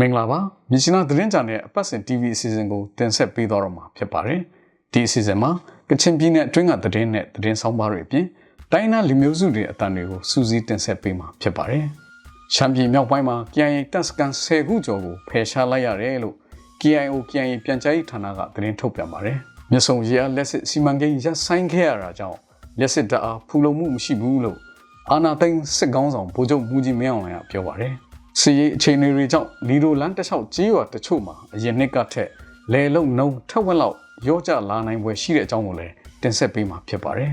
မင်္ဂလာပါမြစ်ရှင်နာသတင်းကြံတဲ့အပတ်စဉ် TV အစီအစဉ်ကိုတင်ဆက်ပေးတော့မှာဖြစ်ပါတယ်ဒီအစီအစဉ်မှာကချင်ပြည်နယ်အတွင်းကသတင်းနဲ့သတင်းဆောင်ပါတွေအပြင်တိုင်းနာလူမျိုးစုတွေအတန်တွေကိုစူးစီးတင်ဆက်ပေးမှာဖြစ်ပါတယ်ရှမ်းပြည်မြောက်ပိုင်းမှာ KIA တပ်စကန်10ခုကျော်ကိုဖယ်ရှားလိုက်ရတယ်လို့ KIO KIA ပြန်ကြားရေးဌာနကသတင်းထုတ်ပြန်ပါတယ်မြစ်ဆုံရေအားလက်စစ်စီမံကိန်းရပ်ဆိုင်းခဲ့ရတာကြောင့်လက်စစ်တအားဖူလုံမှုမရှိဘူးလို့အာနာသိန်းစစ်ကောင်းဆောင်ဗိုလ်ချုပ်မူကြီးမင်းအောင်လှိုင်ကပြောပါတယ် စီရေးအခြေအနေတွေကြောင့်လီဒိုလန်တစ်လျှောက်ကြေးရွာတချို့မှာအရင်နှစ်ကထက်လေလုံနှုံထက်ဝက်လောက်ရောကျလာနိုင်ပွဲရှိတဲ့အကြောင်းကိုလည်းတင်ဆက်ပေးမှာဖြစ်ပါတယ်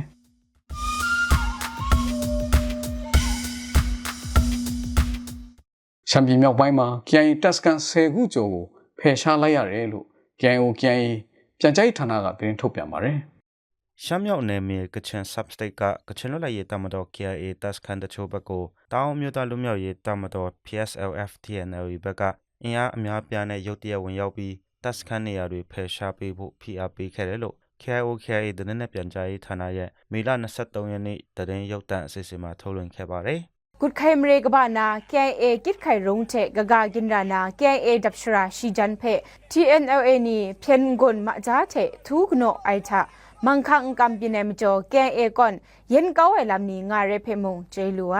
ရှမ်းပြည်မြောက်ပိုင်းမှာ KIA တပ်စကန်10ခုကျော်ကိုဖယ်ရှားလိုက်ရတယ်လို့ KIO KIA ပြန်ကြားရေးဌာနကသတင်းထုတ်ပြန်ပါတယ် ရှမ်းမြောက်နယ်မြေကချင် substate ကကချင်လွတ်လပ်ရေးတပ်မတော် KIA တပ်စခန်းတချို့ဘက်ကိုတောင်မြို့သားလူမျိုးရေးတပ်မတော် PSLF TNL ဘက်ကအင်အားအများပြားနဲ့ရုတ်တရက်ဝင်ရောက်ပြီးတပ်စခန်းနေရာတွေဖယ်ရှားပေးဖို့ဖိအားပေးခဲ့တယ်လို့ KIO KIA တနက်နေ့ပြန်ကြားရေးဌာနရဲ့မေလ23ရက်နေ့တရင်ရုပ်တံအစီအစဉ်မှာထုတ်လွှင့်ခဲ့ပါတယ်กุดไข่มเรกบานา KIA กิดไข่รงเทกะกากินรานา KIA ดับชราชีจันเพ TNLA นี่เพียนกนมาจาเททุกโนไอทะ มังคังกัมปิเนมจอ KIA ก่อนเย็นเก้าไอลำนี้งาเรเพมงเจลุไอ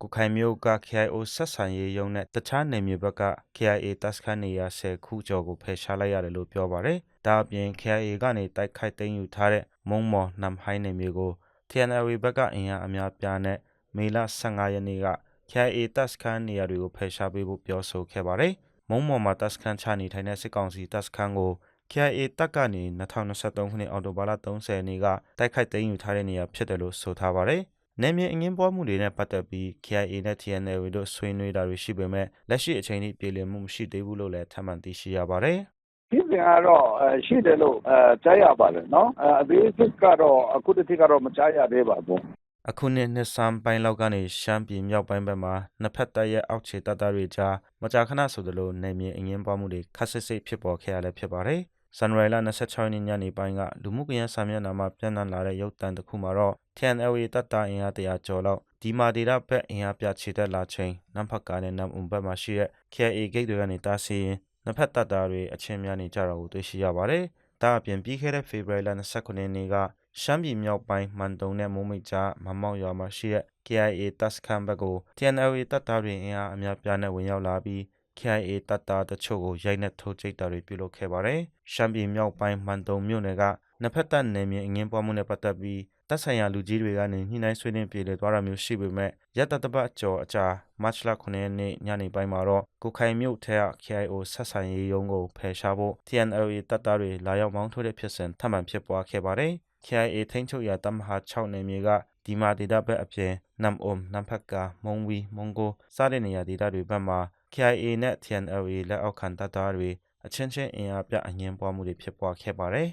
ကုခိုင်မျိုးက KIO ဆက်ဆံရေးရုံးနဲ့တခြားနယ်မြေဘက်က KIA တပ်စခန်းနေရာ10ခုကျော်ကိုဖယ်ရှားလိုက်ရတယ်လို့ပြောပါတယ်။ဒါအပြင် KIA ကနေတိုက်ခိုက်သိမ်းယူထားတဲ့မုံမော်နမ်ဟိုင်းနယ်မြေကို TNLA ဘက်ကအင်အားအများပြားနဲ့မေလ15ရက်နေ့က KIA တပ်စခန်းနေရာတွေကိုဖယ်ရှားပေးဖို့ပြောဆိုခဲ့ပါတယ်။မုံမော်မှာတပ်စခန်းချနေထိုင်တဲ့စစ်ကောင်စီတပ်စခန်းကို KIA တပ်ကနေ2023ခုနှစ်အောက်တိုဘာလ30ရက်နေ့ကတိုက်ခိုက်သိမ်းယူထားတဲ့နေရာဖြစ်တယ်လို့ဆိုထားပါတယ်။နယ်မြေအငင်းပွားမှုတွေနဲ့ပတ်သက်ပြီး KIA နဲ့ TNL တို့ဆွေးနွေးတာတွေရှိပေမဲ့လက်ရှိအချိန်ထိပြည်လည်မှုမရှိသေးဘူးလို့လည်းထပ်မံသိရှိရပါတယ်။ဒီပြန်ကတော့ရှိတယ်လို့အဲကြားရပါတယ်နော်။အသေးစိတ်ကတော့အခုတတိကတော့မကြားရသေးပါဘူးအခုနှစ်နှစ်ဆန်းပိုင်းလောက်ကနေရှမ်းပြည်မြောက်ပိုင်းဘက်မှာနှစ်ဖက်တပ်ရဲ့အောက်ခြေတပ်သားတွေကြားမကြာခဏဆိုသလိုနယ်မြေအငင်းပွားမှုတွေခက်ဆစ်ဆစ်ဖြစ်ပေါ်ခဲ့ရလည်းဖြစ်ပါတယ်။ ဇန်နဝါရီလ26ရက်နေ့ညနေပိုင်းကလူမှုကွန်ရက်စာမျက်နှာမှာပြန့်နှံ့လာတဲ့ရုပ်သံတစ်ခုမှာတော့ TNLA တပ်သားအင်အားတရာကျော်လောက်ဒီမာဒေတာဘက်အင်အားပြချေတက်လာချိန်နမ်ဖတ်ကာနဲ့နမ်အုံဘက်မှာရှိတဲ့ KIA ဂိတ်တွေကနေတားဆီးရင်နှစ်ဖက်တပ်သားတွေအချင်းများနေကြတာကိုတွေ့ရှိရပါတယ်။ဒါအပြင်ပြီးခဲ့တဲ့ဖေဖော်ဝါရီလ29ရက်နေ့ကရှမ်းပြည်မြောက်ပိုင်းမန်တုံနဲ့မိုးမိတ်ကြားမမောက်ရွာမှာရှိတဲ့ KIA တပ်စခန်းဘက်ကို TNLA တပ်သားတွေအင်အားအများပြားနဲ့ဝင်ရောက်လာပြီး KIA တပ်သားတချို့ကို ရိုက်နှက်ထိုးကျိတ်တာတွေ ပြုလုပ်ခဲ့ပါတယ်။ရှမ်းပြည်မြောက်ပိုင်း မန်တုံမြို့နယ်က နှစ်ဖက်တပ်နယ်မြေအငင်းပွားမှုနဲ့ ပတ်သက်ပြီးတပ်ဆိုင်ရာလူကြီးတွေကနေ ညှိနှိုင်းဆွေးနွေးပြေလည်သွားတာမျိုးရှိပေမဲ့ ရက်တတပတ်ကျော်အကြာ မတ်လ9ရက်နေ့ ညနေပိုင်းမှာတော့ကိုခိုင်မြို့ထက် KIO ဆက်ဆံရေးရုံးကို ဖယ်ရှားဖို့ TNLA တပ်သားတွေ လာရောက်မောင်းထိုးတဲ့ဖြစ်စဉ် ထပ်မံဖြစ်ပွားခဲ့ပါတယ်။ KIA ထိန်းချုပ်ရာ တပ်မဟာ6နယ်မြေက ဒီမာဒေတာဘက်အပြင် နမ်အုံနမ်ဖက်ကာ မုံဝီမုံကိုစတဲ့နေရာဒေတာတွေဘက်မှာ KIA နဲ့ TNLA လက်အောက်ခံတပ်သားတွေအချင်းချင်းအင်အားပြအငင်းပွားမှုတွေဖြစ်ပွားခဲ့ပါတယ်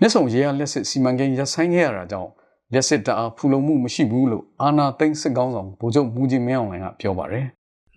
မြစ်ဆုံရေအားလက်စစ်စီမံကိန်းရပ်ဆိုင်းခဲ့ရတာကြောင့်လက်စစ်တအားဖူလုံမှုမရှိဘူးလို့အာနာသိန်းစစ်ကောင်းဆောင်ဗိုလ်ချုပ်မူကြီးမင်းအောင်လှိုင်ကပြောပါတယ်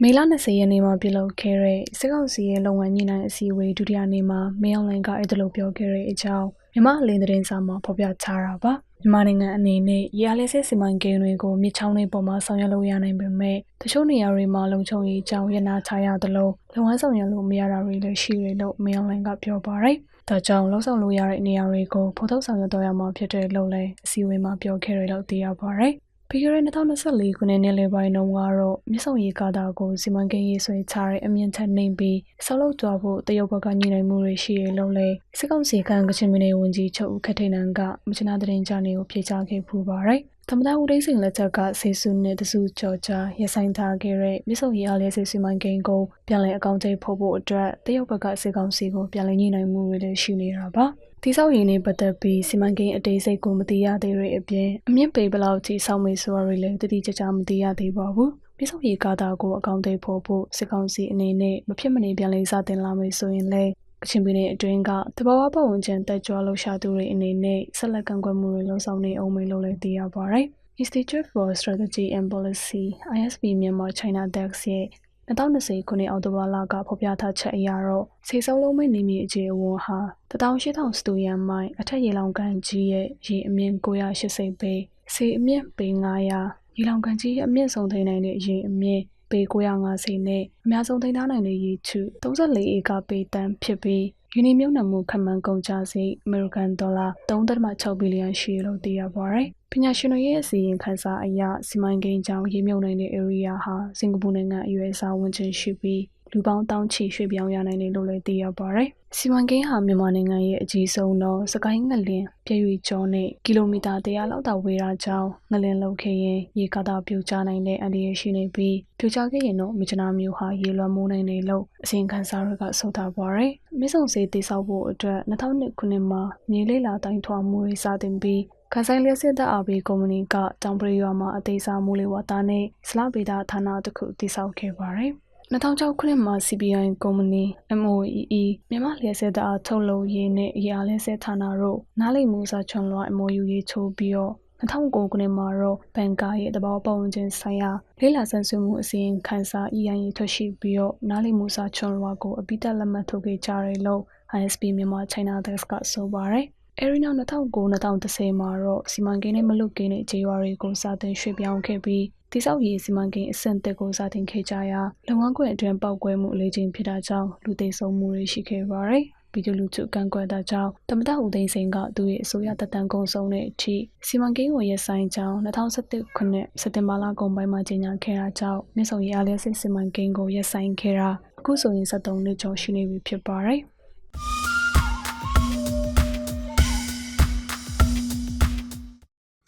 မေလ20ရက်နေ့မှာပြုလုပ်ခဲ့တဲ့စစ်ကောင်စီရဲ့လုံဝန်ညှိနှိုင်းအစည်းအဝေးဒုတိယနေ့မှာမင်းအောင်လှိုင်ကအဲ့ဒါလိုပြောခဲ့တဲ့အကြောင်းမြမအလင်းသတင်းစာမှာဖော်ပြထားတာပါ မြန်မာနိုင်ငံအနေနဲ့ရရလေးစစ်စီမံကိန်းတွေကိုမြစ်ချောင်းတွေပေါ်မှာဆောင်ရွက်လို့ရနိုင်ပေမဲ့တချို့နေရာတွေမှာလုံခြုံရေးအကြောင်းရနာချရသလိုလုံဝမ်းဆောင်ရွက်လို့မရတာတွေလည်းရှိတယ်လို့မင်းအောင်လှိုင်ကပြောပါတယ်။ဒါကြောင့်လုံဆောင်လို့ရတဲ့နေရာတွေကိုဖော်ထုတ်ဆောင်ရွက်တော့ရမှာဖြစ်တယ်လို့လည်းအစည်းအဝေးမှာပြောခဲ့တယ်လို့သိရပါတယ်။ ပြီးခဲ့တဲ့2024ခုနှစ်နှစ်လယ်ပိုင်းတုန်းကတော့မြစ်ဆုံရေကာတာကိုစီမံကိန်းရေးဆွဲချတဲ့အမြင့်ထက်နှိမ်ပြီးဆောက်လုပ်သွားဖို့တရုတ်ဘက်ကညှိနှိုင်းမှုတွေရှိရလို့လေစစ်ကောင်စီကကချင်ပြည်နယ်ဝန်ကြီးချုပ်ဦးခက်ထိန်နန်ကမချနာတဲ့ရင်ကြနေကိုဖြေချခဲ့ပူပါတယ်သမ္မတဦးသိန်းစိန်လက်ထက်ကဆေးစုနဲ့တစုကြော်ကြားရဆိုင်ထားခဲ့တဲ့မြစ်ဆုံရေအားလျက်စစ်စီမံကိန်းကိုပြန်လည်အကောင့်ထိဖို့ဖို့အတွက်တရုတ်ဘက်ကစစ်ကောင်စီကိုပြန်လည်ညှိနှိုင်းမှုတွေလည်းရှိနေတာပါ။ တိဆောက်ရေးနဲ့ပတ်သက်ပြီးစီမံကိန်းအသေးစိတ်ကိုမသိရသေးတဲ့အပြင်အမြင့်ပေဘလောက်ထိစောင့်မေဆိုတာတွေလည်းတတိကျကျမသိရသေးပါဘူး။ပြည်စုံရေးကာတာကိုအကောင့်တွေဖို့ဖို့စစ်ကောင်စီအနေနဲ့မဖြစ်မနေပြန်လည်စတင်လာမယ်ဆိုရင်လည်းအချင်းပြည်နယ်အတွင်းကတဘာဝပတ်ဝန်းကျင်တက်ကြွလှရှာသူတွေအနေနဲ့ဆက်လက်ကန့်ကွက်မှုတွေလှုံ့ဆော်နေအောင်မယ်လို့လည်းသိရပါတယ်။ Institute for Strategy and Policy ISP မြန်မာ China Dex ရဲ့ 2020ခုနှစ်အောက်တိုဘာလကဖော်ပြထားချက်အရတော့ဆေးစုံလုံးမိနေမြေအခြေအဝန်းဟာ18000စတူယန်မိုင်အထက်ရေလောင်ကန်ကြီးရဲ့ရေအမြင့်980ပေဆေးအမြင့်ပေ900ရေလောင်ကန်ကြီးအမြင့်ဆုံးထိန်းနိုင်တဲ့ရေအမြင့်ပေ950နဲ့အများဆုံးထိန်းထားနိုင်တဲ့ရေထု34ဧကပေတန်းဖြစ်ပြီးယူနီမြုံနမှုခန့်မှန်းကုန်ကျစရိတ်အမေရိကန်ဒေါ်လာ3.6ဘီလီယံရှိတယ်လို့သိရပါတယ်။ ပညာရှင်တွေရဲ့အစီရင်ခံစာအရစီမံကိန်းကြောင့်ရေမြုံနိုင်တဲ့ area ဟာစင်ကာပူနိုင်ငံအရွယ်အစားဝန်ကျင်ရှိပြီးလူပေါင်းတောင်းချီရွှေ့ပြောင်းရနိုင်တယ်လို့လည်းသိရပါတယ်။စီမံကိန်းဟာမြန်မာနိုင်ငံရဲ့အကြီးဆုံးသောစကိုင်းငလင်ပြည့်ရွေကျော်နဲ့ကီလိုမီတာ100လောက်သာဝေးတာကြောင့်ငလင်လောက်ခဲ့ရင်ရေကာတာပြိုကျနိုင်တဲ့အန္တရာယ်ရှိနေပြီးပြိုကျခဲ့ရင်တော့မြချနာမျိုးဟာရေလွှမ်းမိုးနိုင်တယ်လို့အစီရင်ခံစာတွေကဆိုထားပါတယ်။မြစ်ဆုံစေးတိစောက်ဖို့အတွက်2002ခုနှစ်မှာမြေလေးလာတိုင်းထွာမှုတွေစတင်ပြီး ခန်းဆိုင်လျက်စစ်တပ်အားပေးကုမ္ပဏီက တောင်ပရိရွာမှာ အသေးစားမူလေးဝါသားနဲ့စလဗေဒဌာနတစ်ခု တည်ဆောက်ခဲ့ပါတယ်။2006ခုနှစ်မှာ CBI ကုမ္ပဏီ MOEE မြန်မာလျှက်စစ်သားထုတ်လုပ်ရေးနဲ့အရာလျှက်စစ်ဌာနတို့နားလည်မှုစာချွန်လွှာ MOU ရေးချိုးပြီးတော့2009ခုနှစ်မှာတော့ဘန်ကာရဲ့တဘောပတ်ဝန်းကျင်ဆိုင်ရာလေးလာဆန်းဆွမှုအစီရင်ခံစာ EIA ထွက်ရှိပြီးတော့နားလည်မှုစာချွန်လွှာကိုအပိတက်လက်မှတ်ထုတ်ခဲ့ကြတယ်လို့ ISP မြန်မာ China Desk ကဆိုပါတယ်။ အဲဒီနောက်2009-2010မှာတော့စီမံကိန်းနဲ့မလွတ်ကင်းတဲ့ခြေရွာတွေကိုစတင်ရွှေ့ပြောင်းခဲ့ပြီးတိစောက်ရေးစီမံကိန်းအဆင့်တက်ကိုစတင်ခဲ့ကြရာလုံငန်းခွင့်အတွင်းပောက်ကွဲမှုအလေးချိန်ဖြစ်တာကြောင့်လူသိဆုံးမှုတွေရှိခဲ့ပါတယ်။ပြည်သူလူထုကန့်ကွက်တာကြောင့်တမတဦးသိန်းစိန်ကသူ့ရဲ့အစိုးရတပ်တန်းကုန်းဆုံးတဲ့အထိစီမံကိန်းကိုရပ်ဆိုင်ကြောင်း2017ခုနှစ်စက်တင်ဘာလကုန်ပိုင်းမှာကြေညာခဲ့တာကြောင့်မြစ်ဆုံရအားလျက်စစ်စီမံကိန်းကိုရပ်ဆိုင်ခဲ့တာအခုဆိုရင်73နှစ်ကျော်ရှိနေပြီဖြစ်ပါတယ်။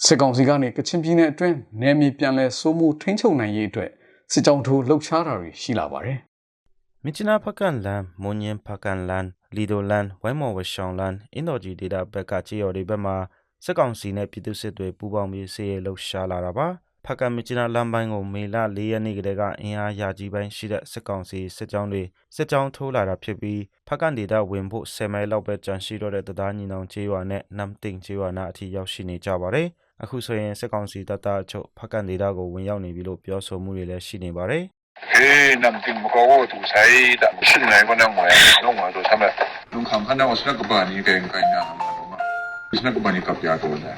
စစ်ကောင်စီကနေကချင်ပြည်နယ်အတွင်းနယ်မြေပြန်လည်စိုးမိုးထိန်းချုပ်နိုင်ရေးအတွက်စစ်ကြောင်းထိုးလှုပ်ရှားတာတွေရှိလာပါတယ်မြစ်ချနာဖကန်လန်မွန်ညင်ဖကန်လန်လီဒိုလန်ဝိုင်းမော်ဝရှောင်းလန်အင်ဒိုဂျီဒေတာဘက်ကချေရော်တွေဘက်မှာစစ်ကောင်စီနဲ့ပြည်သူစစ်တွေပူးပေါင်းပြီးစစ်ရေးလှုပ်ရှားလာတာပါဖကန်မြစ်ချနာလမ်းပိုင်းကိုမေလ၄ရက်နေ့ကတည်းကအင်အားရာကြီးပိုင်းရှိတဲ့စစ်ကောင်စီစစ်ကြောင်းတွေစစ်ကြောင်းထိုးလာတာဖြစ်ပြီးဖကန်ဒေတာဝင်ဖို့10မိုင်လောက်ပဲကြန့်ရှိတော့တဲ့တရားညီနောင်ချေရွာနဲ့နမ်တင်ချေရွာနာအထိရောက်ရှိနေကြပါတယ်အခုဆိုရင်စစ်ကောင်စီတပ်သားအချို့ဖကန်ဒေတာကိုဝင်ရောက်နေပြီလို့ပြောဆိုမှုတွေလည်းရှိနေပါတယ် Eh, nam tin mo ko tu sai da shin nai ko nang wa no ma do sa ma. Nung kham khana was na ko ba ni kai kai na ma do ma. Is na ko ba ni kap ya ko na.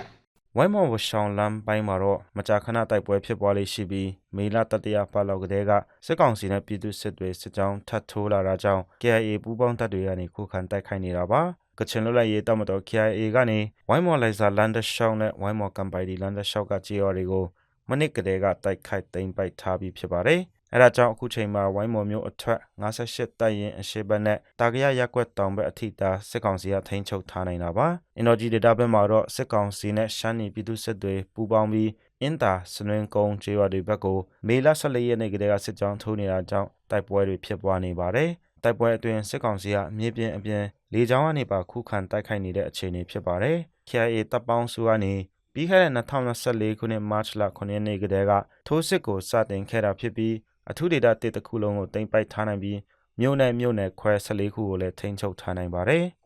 ဝိုင်းမော်ဝရှောင်းလမ်းပိုင်းမှာတော့မကြာခဏတိုက်ပွဲဖြစ်ပွားလေးရှိပြီးမေလတတရပတ်လောက်ကတည်းကစစ်ကောင်စီနဲ့ပြည်သူစစ်တွေစစ်ကြောင်းထပ်ထိုးလာတာကြောင့် KIA ပူးပေါင်းတပ်တွေကနေခုခံတိုက်ခိုက်နေတာပါ ကချင်လွတ်လပ်ရေးတပ်မတော် KIA ကနေဝိုင်းမော်လိုက်စာလန်ဒရှောင်းနဲ့ဝိုင်းမော်ကမ်ပိုင်ဒီလန်ဒရှောင်းကကြေးရွာတွေကိုမနစ်ကတည်းကတိုက်ခိုက်သိမ်းပိုက်ထားပြီးဖြစ်ပါတယ်အဲဒါကြောင့်အခုချိန်မှာဝိုင်းမော်မျိုးအထက်58တပ်ရင်အရှိဘက်နဲ့တာကရရက်ကွက်တောင်ဘက်အထိတာစစ်ကောင်စီကထိန်းချုပ်ထားနိုင်တာပါအင်ဒိုဂျီဒေတာဘက်မှာတော့စစ်ကောင်စီနဲ့ရှမ်းနီပြည်သူစစ်တွေပူးပေါင်းပြီးအင်တာစနွင်းကုန်းကျေးရွာတွေဘက်ကိုမေလ14ရက်နေ့ကတည်းကစစ်ကြောင်းထိုးနေတာကြောင့်တိုက်ပွဲတွေဖြစ်ပွားနေပါတယ်တိုက်ပွဲအတွင်းစစ်ကောင်စီကမြေပြင်အပြင် လေကြောင်းကနေပါခုခံတိုက်ခိုက်နေတဲ့အခြေအနေဖြစ်ပါတယ်။ KIA တပ်ပေါင်းစုကနေပြီးခဲ့တဲ့2024ခုနှစ်မတ်လ9ရက်နေ့ကတည်းကထိုးစစ်ကိုစတင်ခဲ့တာဖြစ်ပြီးအထူးဒေတာတစ်တစ်ခုလုံးကိုတင်ပိုက်ထားနိုင်ပြီးမြို့နယ်မြို့နယ်ခွဲ14ခုကိုလည်းထိန်းချုပ်ထားနိုင်ပါတယ်။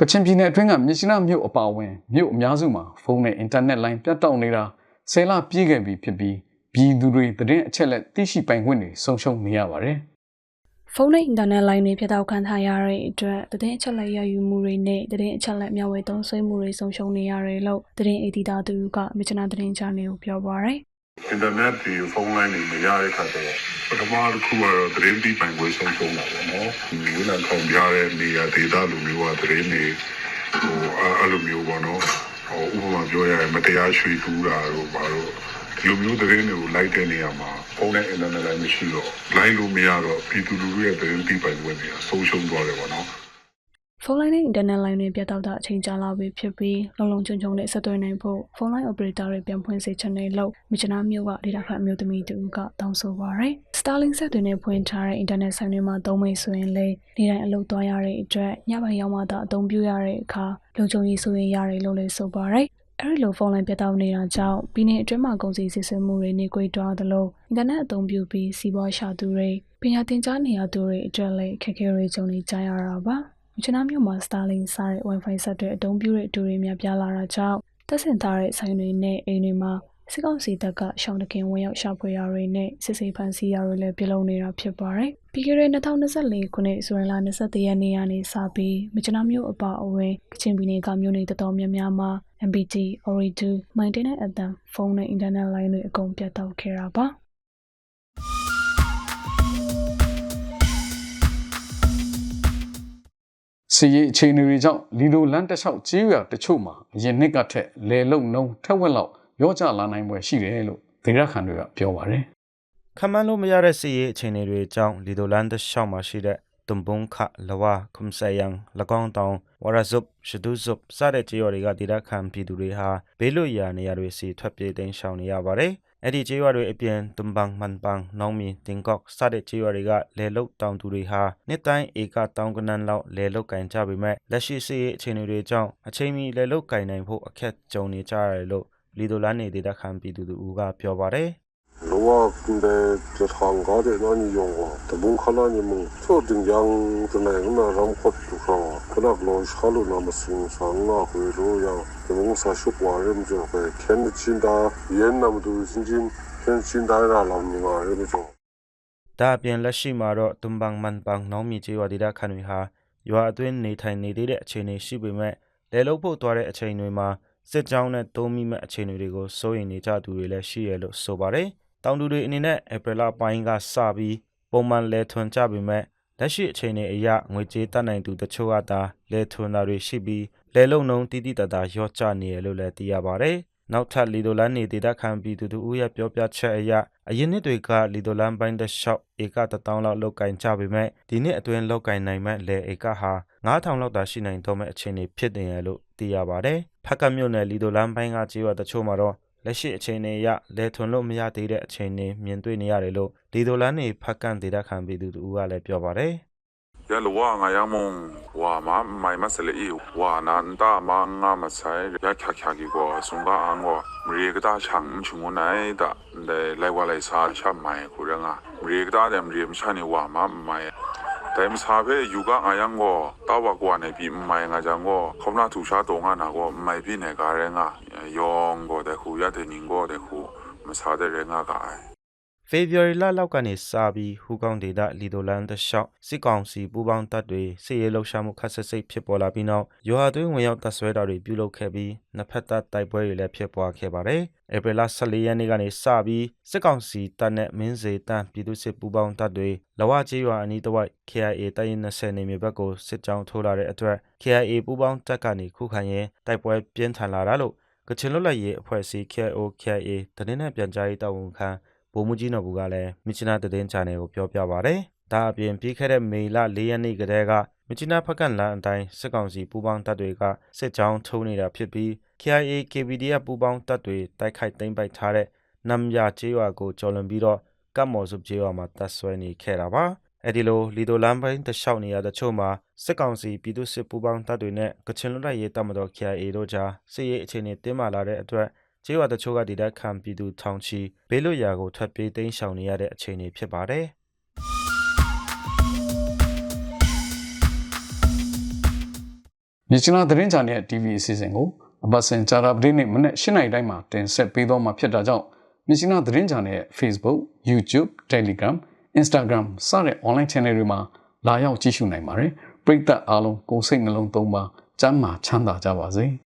ကချင်ပြည်နယ်အတွင်းကမြစ်ရှိနာမြို့အပါအဝင်မြို့အများစုမှာ ဖုန်းနဲ့အင်တာနက်လိုင်းပြတ်တောက်နေတာဆယ်လပြည့်ခဲ့ပြီဖြစ်ပြီး ပြည်သူတွေသတင်းအချက်လက်သိရှိပိုင်ခွင့်တွေဆုံးရှုံးနေရပါတယ်ဖုန်းနဲ့အင်တာနက်လိုင်းတွေဖြတ်တောက်ခံထားရတဲ့အတွက်သတင်းအချက်အလက်ရယူမှုတွေနဲ့သတင်းအချက်အလက်မျှဝေသုံးစွဲမှုတွေဆုံးရှုံးနေရတယ်လို့သတင်းအေဒီတာသူကမြချနာသတင်းချာနေကိုပြောပါရယ်အင်တာနက်ဒီဖုန်းလိုင်းတွေမရတဲ့ခါကျတော့ပထမတစ်ခုကတော့သတင်းပြီးပိုင်ခွင့်ဆုံးရှုံးတာပေါ့နော်ဒီဝိနံခေါင်ပြတဲ့နေရာဒေသလူမျိုးကသတင်းတွေဟိုအဲ့လိုမျိုးပေါ့နော်ဟိုဥပမာပြောရရင်မတရားရွှေ့ကူးတာတို့ဘာလို့ ဒီလိုမျိုးသတင်းတွေကိုလိုက်တဲ့နေရာမှာဖုန်းနဲ့အင်တာနက်လိုင်းမရှိတော့လိုင်းလို့မရတော့ပြည်သူလူထုရဲ့သတင်းပြီးပိုင်ခွင့်တွေဆုံးရှုံးသွားတယ်ပေါ့နော်ဖုန်းလိုင်းနဲ့အင်တာနက်လိုင်းတွေပြတ်တောက်တာအချိန်ကြာလာပြီဖြစ်ပြီးလုံလုံချုံချုံနဲ့ဆက်သွယ်နိုင်ဖို့ဖုန်းလိုင်း operator တွေပြန်ဖွင့်စေချင်တယ်လို့မြချနာမျိုးကဒေတာဖတ်အမျိုးသမီးတူကတောင်းဆိုပါရယ် Starlink ဆက်တွေနဲ့ဖွင့်ထားတဲ့အင်တာနက်ဆိုင်တွေမှာသုံးမိတ်ဆိုရင်လေနေတိုင်းအလုပ်သွားရတဲ့အတွက်ညပိုင်းရောက်မှသာအသုံးပြုရတဲ့အခါလုံခြုံရေးဆိုရင်ရတယ်လို့လည်းဆိုပါရယ် အဲဒီလိုဖုန်းလိုင်းပြတ်တောက်နေတာကြောင့်ပြည်내အတွင်းမှာကုန်စည်စစ်ဆေးမှုတွေနေကွေးတွားသလိုအင်တာနက်အသုံးပြုပြီးစီးပွားရှာသူတွေပညာသင်ကြားနေရသူတွေအတွက်လည်းခက်ခဲတွေကြုံနေကြရတာပါမြချနာမြို့မှာ Starlink စားတဲ့ Wi-Fi ဆက်တွေအသုံးပြုတဲ့အတူတွေများပြားလာတာကြောင့်တက်ဆင်ထားတဲ့ဆိုင်တွေနဲ့အိမ်တွေမှာ စစ်ကောင်စီတပ်ကရှောင်းတခင်ဝင်ရောက်ရှာဖွေရာတွေနဲ့စစ်စေးဖန်စီရာတွေလည်းပြုလုပ်နေတာဖြစ်ပါတယ်။ပြီးခဲ့တဲ့2024ခုနှစ်ဇွန်လ23ရက်နေ့ကနေစပြီးမချနာမျိုးအပါအဝင်ကချင်ပြည်နယ်ကမြို့နယ်တော်တော်များများမှာ MPT, Ori2, Maintenance အတန်ဖုန်းနဲ့ Internet line တွေအကုန်ပြတ်တောက်ခဲ့တာပါ။စီရေးအခြေအနေတွေကြောင့်လီလိုလန်းတစ်လျှောက်ကြေးရွာတချို့မှာအရင်နှစ်ကထက်လေလုံနှုံထက်ဝက်လောက် ရောကျလာနိုင်ပွဲရှိတယ်လို့ဒေသခံတွေကပြောပါတယ်ခမန်းလို့မရတဲ့စီရေးအခြေအနေတွေအကြောင်းလီဒိုလန်ဒရှောင်းမှာရှိတဲ့တုံဘုံခလဝါခုမ်ဆယန်လကောင်းတောင်ဝရဇုပ်ရှဒုဇုပ်စတဲ့ကြေးရွာတွေကဒေသခံပြည်သူတွေဟာဘေးလွတ်ရာနေရာတွေစီထွက်ပြေးတိမ်းရှောင်နေရပါတယ်အဲ့ဒီကြေးရွာတွေအပြင်တွမ်ဘန်မန်ပန်နောင်မီတင်ကော့စတဲ့ကြေးရွာတွေကလေလုတ်တောင်သူတွေဟာနှစ်တိုင်းဧကတောင်ကနန်းလောက်လေလုတ်ကင်ကြပေမဲ့လက်ရှိစီရေးအခြေအနေတွေကြောင့်အချိန်မီလေလုတ်ကင်နိုင်ဖို့အခက်ကြုံနေကြရတယ်လို့ လီဒိုလန်နေဒေတာခံပြည်သူတို့ကပြောပါတယ်လောကင်တဲ့ချက်ဟောင်းကားတဲ့နော်ညောင်းတဘူခလာနေမှုချိုတင်យ៉ាងတနေငါရမ်ခုတ်တူခါခလာလောခလုနာမစူဆန်နာခွေလိုယောတဘူဆာရှုပ်ဝါရမ်ကျော်ပဲခန်ချင်းတာယန်နမ်ဒူစင်ချင်းခန်ချင်းတာရာလောင်နေငါရမ်ကျော်ဒါအပြင်လက်ရှိမှာတော့တွမ်ဘန်မန်ပန်းနောင်မီချေဝဒီရာခန်ဝီဟာရွာအတွင်းနေထိုင်နေသေးတဲ့အခြေအနေရှိပေမဲ့လေလုံဖို့သွားတဲ့အချိန်တွေမှာ စစ်ကြောင်းနဲ့တိုးမိမဲ့အခြေအနေတွေကိုစိုးရိမ်နေကြသူတွေလည်းရှိရလို့ဆိုပါတယ်။တောင်သူတွေအနေနဲ့ဧပြီလပိုင်းကစပြီးပုံမှန်လဲထွန်ကြပေမဲ့လက်ရှိအခြေအနေအရငွေကြေးတတ်နိုင်သူတချို့ကသာလဲထွန်တာတွေရှိပြီးလဲလုံနှုံတိတိတတ်တာရော့ကျနေရလို့လည်းသိရပါတယ်။ နောက်ထပ်လီဒိုလန်နေဒေတာခံပြည်သူတို့ရဲ့ပြောပြချက်အရအရင်နှစ်တွေကလီဒိုလန်ပိုင်းတစ်လျှောက်ဧက1000လောက်လောက်ကင်ကြပေမဲ့ဒီနှစ်အတွင်းလောက်ကင်နိုင်မဲ့လေဧကဟာ9000လောက်သာရှိနိုင်တော့မဲ့အခြေအနေဖြစ်နေရလို့သိရပါတယ်။ဖက်ကမြို့နယ်လီဒိုလန်ပိုင်းကကြေးရွာတချို့မှာတော့လက်ရှိအခြေအနေအရလဲထွန်လို့မရသေးတဲ့အခြေအနေမြင်တွေ့နေရတယ်လို့လီဒိုလန်နေဖက်ကန်ဒေတာခံပြည်သူတို့ကလည်းပြောပါတယ်။ ya lo wa nga yang mong wa ma mai ma sele i wa na nda ma nga ma sai ya kya kya gi go sung ga ang go mri ga da chang chu mo nai da le lai wa lai sa cha mai ku ra nga mri ga da de mri m cha ni wa ma mai dai m sa be yu ga nga yang go ta wa go ne bi mai nga jang go khom na tu sha do nga na go mai bi ne ga re nga yong go de hu ya de ning go de hu ma sa de re nga ga ai ဖေဖော်ဝါရီလလောက်ကနေစပြီးဟူကောင်ဒေတာလီဒိုလန်တရှောက်စစ်ကောင်စီပူးပေါင်းတပ်တွေစစ်ရေးလှုပ်ရှားမှုခက်ဆစ်စိတ်ဖြစ်ပေါ်လာပြီးနောက်ရွာသွင်းဝင်ရောက်တပ်ဆွဲတာတွေပြုလုပ်ခဲ့ပြီးနှစ်ဖက်တပ်တိုက်ပွဲတွေလည်းဖြစ်ပွားခဲ့ပါတယ်။ဧပြီလ14ရက်နေ့ကနေစပြီးစစ်ကောင်စီတပ်နဲ့မင်းစေတန်းပြည်သူ့စစ်ပူးပေါင်းတပ်တွေလဝကျေးရွာအနီးတစ်ဝိုက် KIA တပ်ရင်း20နေမြေဘက်ကိုစစ်ကြောင်းထိုးလာတဲ့အတွက် KIA ပူးပေါင်းတပ်ကနေခုခံရင်တိုက်ပွဲပြင်းထန်လာတာလို့ကချင်လွတ်လပ်ရေးအဖွဲ့အစည်း KIO KIA တနင်္လာပြန်ကြားရေးတာဝန်ခံ ဗိုလ်မှူးကြီးနော်ဘူးကလည်းမြချနာသတင်းချန်နယ်ကိုပြောပြပါဗျ။ဒါအပြင်ပြီးခဲ့တဲ့မေလ၄ရက်နေ့ကတည်းကမြချနာဖက်ကန်လန်အတိုင်းစစ်ကောင်စီပူးပေါင်းတပ်တွေကစစ်ကြောင်းထုံးနေတာဖြစ်ပြီး KIA KPDF ပူးပေါင်းတပ်တွေတိုက်ခိုက်သိမ်းပိုက်ထားတဲ့နမ်ယာကျေးရွာကိုကျော်လွန်ပြီးတော့ကတ်မော်စုကျေးရွာမှာတပ်ဆွဲနေခဲ့တာပါ။အဲဒီလိုလီဒိုလန်ပိုင်းတလျှောက်နေရတချို့မှာစစ်ကောင်စီပြည်သူ့စစ်ပူးပေါင်းတပ်တွေနဲ့ကချင်လွတ်လပ်ရေးတပ်မတော် KIA တို့ကြားစစ်ရေးအခြေအနေတင်းမာလာတဲ့အတွက် ကျေးရွာတချို့ကဒေသခံပြည်သူထောင်ချီဘေးလွတ်ရာကိုထွက်ပြေးတိမ်းရှောင်နေရတဲ့အခြေအနေဖြစ်ပါတယ်။မြချနာသတင်းချန်ရဲ့ TV အစီအစဉ်ကိုအပတ်စဉ်ကြာတာပတိနေ့မနေ့၈နိုင်တိုင်းမှာတင်ဆက်ပေးတော့မှာဖြစ်တာကြောင့်မြချနာသတင်းချန်ရဲ့ Facebook, YouTube, Telegram, Instagram စတဲ့ online channel တွေမှာလာရောက်ကြည့်ရှုနိုင်ပါတယ်ပရိသတ်အားလုံးကိုယ်စိတ်နှလုံးသုံးပါစမ်းမာချမ်းသာကြပါစေ။